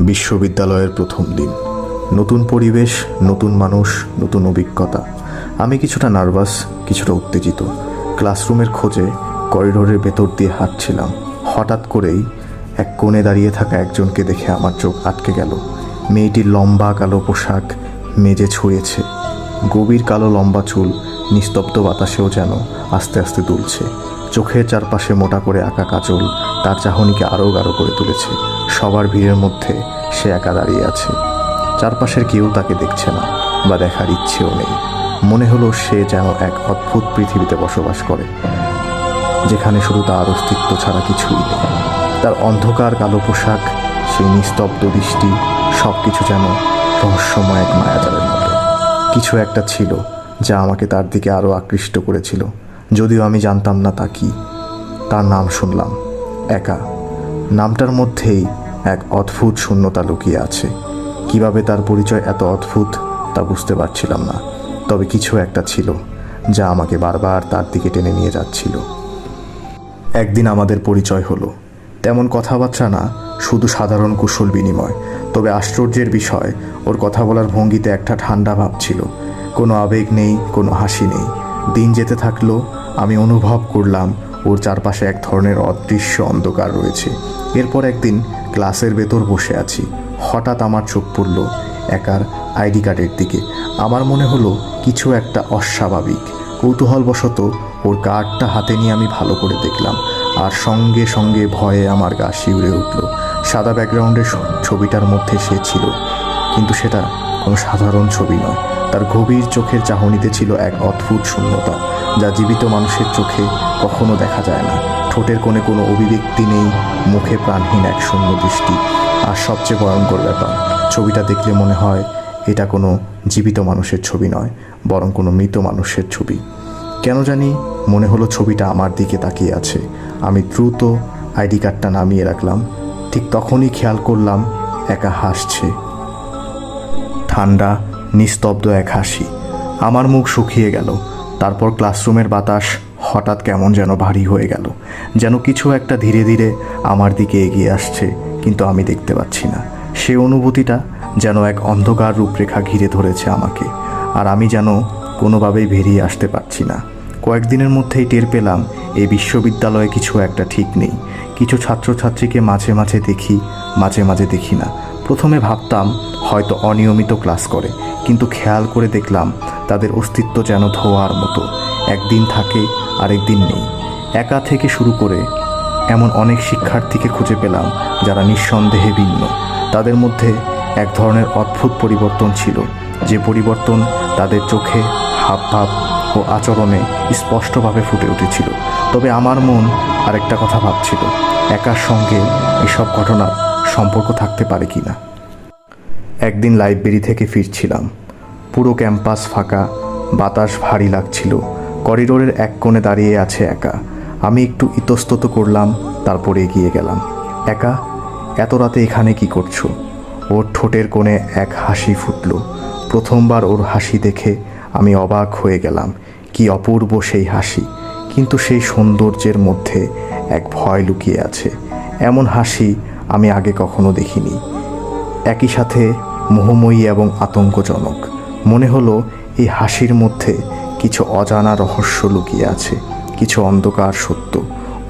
বিশ্ববিদ্যালয়ের প্রথম দিন। নতুন পরিবেশ, নতুন মানুষ, নতুন অভিজ্ঞতা। আমি কিছুটা নার্ভাস, কিছুটা উত্তেজিত। ক্লাসরুমের খোঁজে করিডোরের ভেতর দিয়ে হাঁটছিলাম। হঠাৎ করেই এক কোণে দাঁড়িয়ে থাকা একজনকে দেখে আমার চোখ আটকে গেল। মেয়েটির লম্বা কালো পোশাক, মেজে ছুঁয়েছে। গভীর কালো লম্বা চুল, নিস্তব্ধ বাতাসেও যেন আস্তে আস্তে দুলছে। চোখের চারপাশে মোটা করে আঁকা কাজল তার চাহনিকে আরও গাঢ় করে তুলেছে। সবার ভিড়ের মধ্যে সে একা দাঁড়িয়ে আছে। চারপাশের কেউ তাকে দেখছে না বা দেখার ইচ্ছেও নেই। মনে হলো সে যেন এক অদ্ভুত পৃথিবীতে বসবাস করে, যেখানে শুধু তার অস্তিত্ব ছাড়া কিছুই নেই। তার অন্ধকার কালো পোশাক, সেই নিস্তব্ধ দৃষ্টি সব কিছু যেন রহস্যময় এক মায়াজালের মতো। কিছু একটা ছিল যা আমাকে তার দিকে আরও আকৃষ্ট করেছিল। যদিও আমি জানতাম না তা কি। তার নাম শুনলাম, একা। নামটার মধ্যেই এক অদ্ভুত শূন্যতা লুকিয়ে আছে। কীভাবে তার পরিচয় এত অদ্ভুত, তা বুঝতে পারছিলাম না। তবে কিছু একটা ছিল, যা আমাকে বারবার তার দিকে টেনে নিয়ে যাচ্ছিল। একদিন আমাদের পরিচয় হলো। তেমন কথাবার্তা না, শুধু সাধারণ কুশল বিনিময়। তবে আশ্চর্যের বিষয়, ওর কথা বলার ভঙ্গিতে একটা ঠান্ডা ভাব ছিল। কোনো আবেগ নেই, কোনো হাসি নেই। দিন যেতে থাকল, আমি অনুভব করলাম ওর চারপাশে এক ধরনের অদৃশ্য অন্ধকার রয়েছে। এরপর একদিন ক্লাসের ভেতর বসে আছি। হঠাৎ আমার চোখ পড়ল একার আইডি কার্ডের দিকে। আমার মনে হলো কিছু একটা অস্বাভাবিক। কৌতূহলবশত ওর কার্ডটা হাতে নিয়ে আমি ভালো করে দেখলাম আর সঙ্গে সঙ্গে ভয়ে আমার গা শিউরে উঠল। সাদা ব্যাকগ্রাউন্ডের ছবিটার মধ্যে সে ছিল। কিন্তু সেটা কোনো সাধারণ ছবি নয়। তার গভীর চোখের চাহনিতে ছিল এক অদ্ভুত শূন্যতা, যা জীবিত মানুষের চোখে কখনো দেখা যায় না। ঠোঁটের কোণে কোনো অভিব্যক্তি নেই, মুখে প্রাণহীন এক শূন্য দৃষ্টি। আর সবচেয়ে ভয়ঙ্কর ব্যাপার, ছবিটা দেখলে মনে হয় এটা কোনো জীবিত মানুষের ছবি নয়, বরং কোনো মৃত মানুষের ছবি। কেন জানি মনে হলো ছবিটা আমার দিকে তাকিয়ে আছে। আমি দ্রুত আইডি কার্ডটা নামিয়ে রাখলাম। ঠিক তখনই খেয়াল করলাম, একা হাসছে। ঠান্ডা নিস্তব্ধ এক হাসি। আমার মুখ শুকিয়ে গেল। তারপর ক্লাসরুমের বাতাস হঠাৎ কেমন যেন ভারী হয়ে গেল। যেন কিছু একটা ধীরে ধীরে আমার দিকে এগিয়ে আসছে, কিন্তু আমি দেখতে পাচ্ছি না। সে অনুভূতিটা যেন এক অন্ধকার রূপরেখা ঘিরে ধরেছে আমাকে, আর আমি যেন কোনোভাবেই বেরিয়ে আসতে পারছি না। কয়েকদিনের মধ্যেই টের পেলাম এই বিশ্ববিদ্যালয়ে কিছু একটা ঠিক নেই। কিছু ছাত্রছাত্রীকে মাঝে মাঝে দেখি, মাঝে মাঝে দেখি না। প্রথমে ভাবতাম হয়তো অনিয়মিত ক্লাস করে, কিন্তু খেয়াল করে দেখলাম তাদের অস্তিত্ব যেন ধোয়ার মতো। একদিন থাকে, আরেকদিন নেই। একা থেকে শুরু করে এমন অনেক শিক্ষার্থীকে খুঁজে পেলাম যারা নিঃসন্দেহে ভিন্ন। তাদের মধ্যে এক ধরনের অদ্ভুত পরিবর্তন ছিল, যে পরিবর্তন তাদের চোখে হাবভাব ও আচরণে স্পষ্টভাবে ফুটে উঠেছিল। তবে আমার মন আরেকটা কথা ভাবছিল, একার সঙ্গে এসব ঘটনার সম্পর্ক থাকতে পারে কি না একদিন লাইব্রেরি থেকে ফিরছিলাম। পুরো ক্যাম্পাস ফাঁকা, বাতাস ভারী লাগছিল। করিডোরের এক কোণে দাঁড়িয়ে আছে একা। আমি একটু ইতস্তত করলাম, তারপরে এগিয়ে গেলাম। একা? এত রাতে এখানে কি করছ? ওর ঠোঁটের কোণে এক হাসি ফুটল। প্রথমবার ওর হাসি দেখে আমি অবাক হয়ে গেলাম। কি অপূর্ব সেই হাসি। কিন্তু সেই সৌন্দর্যের মধ্যে এক ভয় লুকিয়ে আছে। এমন হাসি আমি আগে কখনো দেখিনি। একই সাথে মোহময়ী এবং আতঙ্কজনক। মনে হলো এই হাসির মধ্যে কিছু অজানা রহস্য লুকিয়ে আছে, কিছু অন্ধকার সত্য।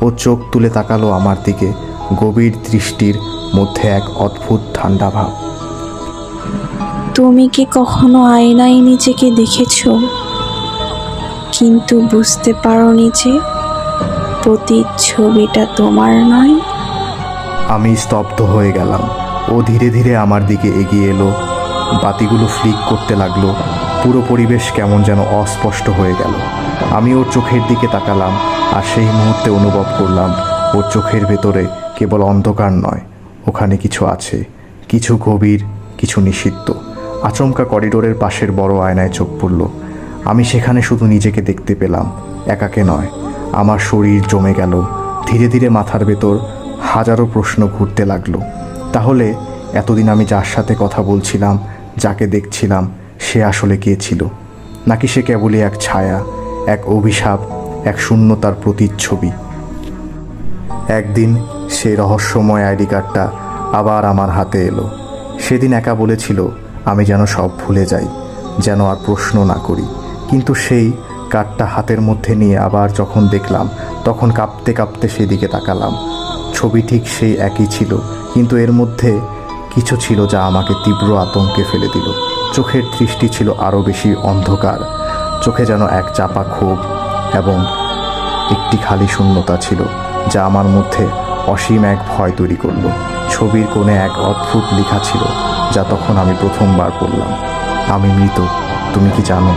ও চোখ তুলে তাকালো আমার দিকে, গভীর দৃষ্টির মধ্যে এক অদ্ভুত ঠান্ডা ভাব। তুমি কি কখনো আয়নায় নিজেকে দেখেছ? কিন্তু বুঝতে পারো যে প্রতিচ্ছবিটা তোমার নয়। আমি স্তব্ধ হয়ে গেলাম। ও ধীরে ধীরে আমার দিকে এগিয়ে এলো। বাতিগুলো ফ্লিক করতে লাগল। পুরো পরিবেশ কেমন যেন অস্পষ্ট হয়ে গেল। আমি ওর চোখের দিকে তাকালাম আর সেই মুহূর্তে অনুভব করলাম, ওর চোখের ভেতরে কেবল অন্ধকার নয়, ওখানে কিছু আছে। কিছু গভীর, কিছু নিষিদ্ধ। আচমকা করিডোরের পাশের বড় আয়নায় চোখ পড়ল। আমি সেখানে শুধু নিজেকে দেখতে পেলাম, একাকে নয়। আমার শরীর জমে গেল। ধীরে ধীরে মাথার ভেতর হাজারো প্রশ্ন ঘুরতে লাগল। তাহলে এতদিন আমি যার সাথে কথা বলছিলাম, যাকে দেখছিলাম, সে আসলে কে ছিল? নাকি সে কেবলই এক ছায়া, এক অভিশাপ, এক শূন্যতার প্রতিচ্ছবি? একদিন সেই রহস্যময় আইডি কার্ডটা আবার আমার হাতে এলো। সেদিন একা বলেছিল, আমি যেন সব ভুলে যাই, যেন আর প্রশ্ন না করি। কিন্তু সেই কার্ডটা হাতের মধ্যে নিয়ে আবার যখন দেখলাম, তখন কাঁপতে কাঁপতে সেদিকে তাকালাম। ছবি ঠিক সেই একই ছিল, কিন্তু এর মধ্যে কিছু ছিল যা আমাকে তীব্র আতঙ্কে ফেলে দিল। চোখের দৃষ্টি ছিল আরও বেশি অন্ধকার, চোখে যেন এক চাপা ক্ষোভ এবং একটি খালি শূন্যতা ছিল, যা আমার মধ্যে অসীম এক ভয় তৈরি করল। ছবির কোণে এক অদ্ভুত লেখা ছিল, যা তখন আমি প্রথমবার পড়লাম। আমি মৃত, তুমি কি জানো?